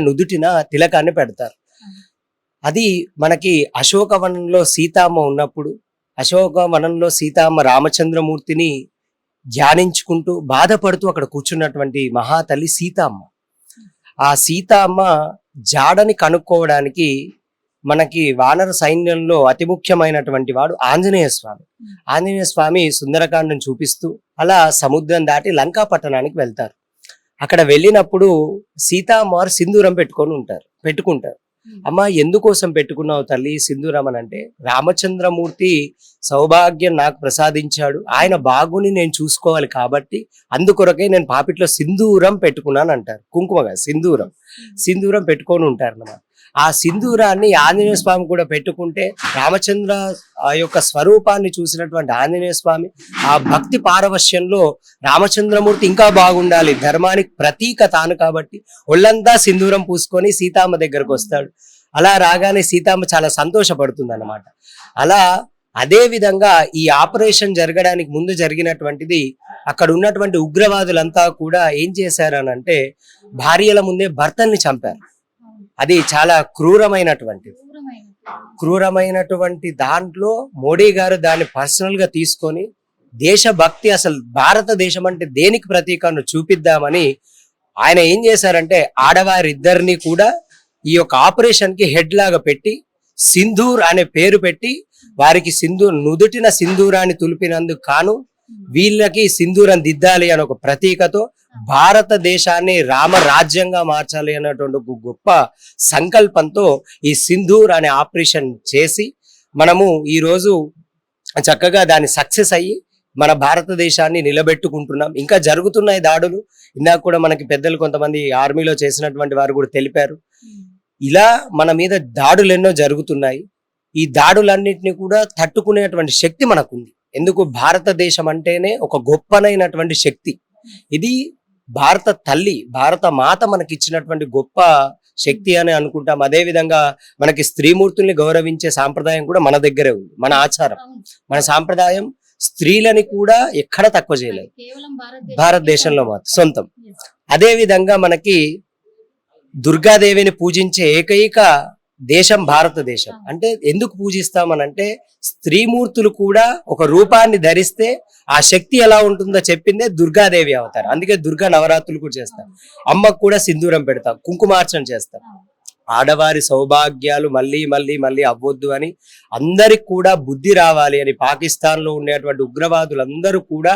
నుదుటిన తిలకాన్ని పెడతారు. అది మనకి అశోకవనంలో సీతామ్మ ఉన్నప్పుడు అశోకవనంలో సీతామ్మ రామచంద్రమూర్తిని ధ్యానించుకుంటూ బాధపడుతూ అక్కడ కూర్చున్నటువంటి మహాతల్లి సీతామ్మ. ఆ సీతామ్మ జాడని కనుక్కోవడానికి మనకి వానర సైన్యంలో అతి ముఖ్యమైనటువంటి వాడు ఆంజనేయ స్వామి. ఆంజనేయ స్వామి సుందరకాండం చూపిస్తూ అలా సముద్రం దాటి లంకా పట్టణానికి వెళ్తారు. అక్కడ వెళ్ళినప్పుడు సీతామారు సింధూరం పెట్టుకొని ఉంటారు పెట్టుకుంటారు. అమ్మ ఎందుకోసం పెట్టుకున్నావు తల్లి సింధూరం అని అంటే రామచంద్రమూర్తి సౌభాగ్యం నాకు ప్రసాదించాడు ఆయన బాగుని నేను చూసుకోవాలి కాబట్టి అందుకొరకే నేను పాపిట్లో సింధూరం పెట్టుకున్నాను అంటారు కుంకుమగా సింధూరం. సింధూరం పెట్టుకొని ఉంటారు అన్నమాట ఆ సింధూరాన్ని ఆంజనేయ స్వామి కూడా పెట్టుకుంటే రామచంద్ర ఆ యొక్క స్వరూపాన్ని చూసినటువంటి ఆంజనేయ స్వామి ఆ భక్తి పారవశ్యంలో రామచంద్రమూర్తి ఇంకా బాగుండాలి. ధర్మానికి ప్రతీక తాను కాబట్టి ఒళ్ళంతా సింధూరం పూసుకొని సీతామ్మ దగ్గరకు వస్తాడు. అలా రాగానే సీతామ్మ చాలా సంతోషపడుతుంది అన్నమాట అలా అదే విధంగా ఈ ఆపరేషన్ జరగడానికి ముందు జరిగినటువంటిది అక్కడ ఉన్నటువంటి ఉగ్రవాదులంతా కూడా ఏం చేశారనంటే భార్యల ముందే భర్తల్ని చంపారు. అది చాలా క్రూరమైనటువంటిది క్రూరమైనటువంటి దాంట్లో మోడీ గారు దాన్ని పర్సనల్గా తీసుకొని దేశభక్తి అసలు భారతదేశం అంటే దేనికి ప్రతీకను చూపిద్దామని ఆయన ఏం చేశారంటే ఆడవారిద్దరిని కూడా ఈ యొక్క ఆపరేషన్కి హెడ్ లాగా పెట్టి సింధూర్ అనే పేరు పెట్టి వారికి సింధూర్ నుదుటిన సింధూరాన్ని తులిపినందుకు కాను వీళ్ళకి సింధూరం దిద్దాలి అనే ఒక ప్రతీకతో భారతదేశాన్ని రామ రాజ్యంగా మార్చాలి అన్నటువంటి గొప్ప సంకల్పంతో ఈ సింధూర్ అనే ఆపరేషన్ చేసి మనము ఈరోజు చక్కగా దాన్ని సక్సెస్ అయ్యి మన భారతదేశాన్ని నిలబెట్టుకుంటున్నాం. ఇంకా జరుగుతున్నాయి దాడులు. ఇందాక కూడా మనకి పెద్దలు కొంతమంది ఆర్మీలో చేసినటువంటి వారు కూడా తెలిపారు. ఇలా మన మీద దాడులు ఎన్నో జరుగుతున్నాయి. ఈ దాడులన్నింటినీ కూడా తట్టుకునేటువంటి శక్తి మనకుంది. ఎందుకు? భారతదేశం అంటేనే ఒక గొప్పనైనటువంటి శక్తి. ఇది భారత తల్లి భారత మాత మనకి ఇచ్చినటువంటి గొప్ప శక్తి అని అనుకుంటాం. అదే విధంగా మనకి స్త్రీమూర్తుల్ని గౌరవించే సాంప్రదాయం కూడా మన దగ్గరే ఉంది. మన ఆచారం. మన సాంప్రదాయం స్త్రీలని కూడా ఎక్కడ తక్కువ చేయలేదు. భారతదేశంలో మాత్రం. సొంతం. అదే విధంగా మనకి దుర్గాదేవిని పూజించే ఏకైక దేశం భారతదేశం అంటే ఎందుకు పూజిస్తామనంటే స్త్రీమూర్తులు కూడా ఒక రూపాన్ని ధరిస్తే ఆ శక్తి ఎలా ఉంటుందో చెప్పిందే దుర్గాదేవి అవతారు. అందుకే దుర్గా నవరాత్రులు కూడా చేస్తాం అమ్మకు కూడా సింధూరం పెడతాం కుంకుమార్చన చేస్తాం ఆడవారి సౌభాగ్యాలు మళ్ళీ మళ్ళీ మళ్ళీ అవ్వొద్దు అని అందరికి కూడా బుద్ధి రావాలి అని పాకిస్తాన్లో ఉండేటువంటి ఉగ్రవాదులందరూ కూడా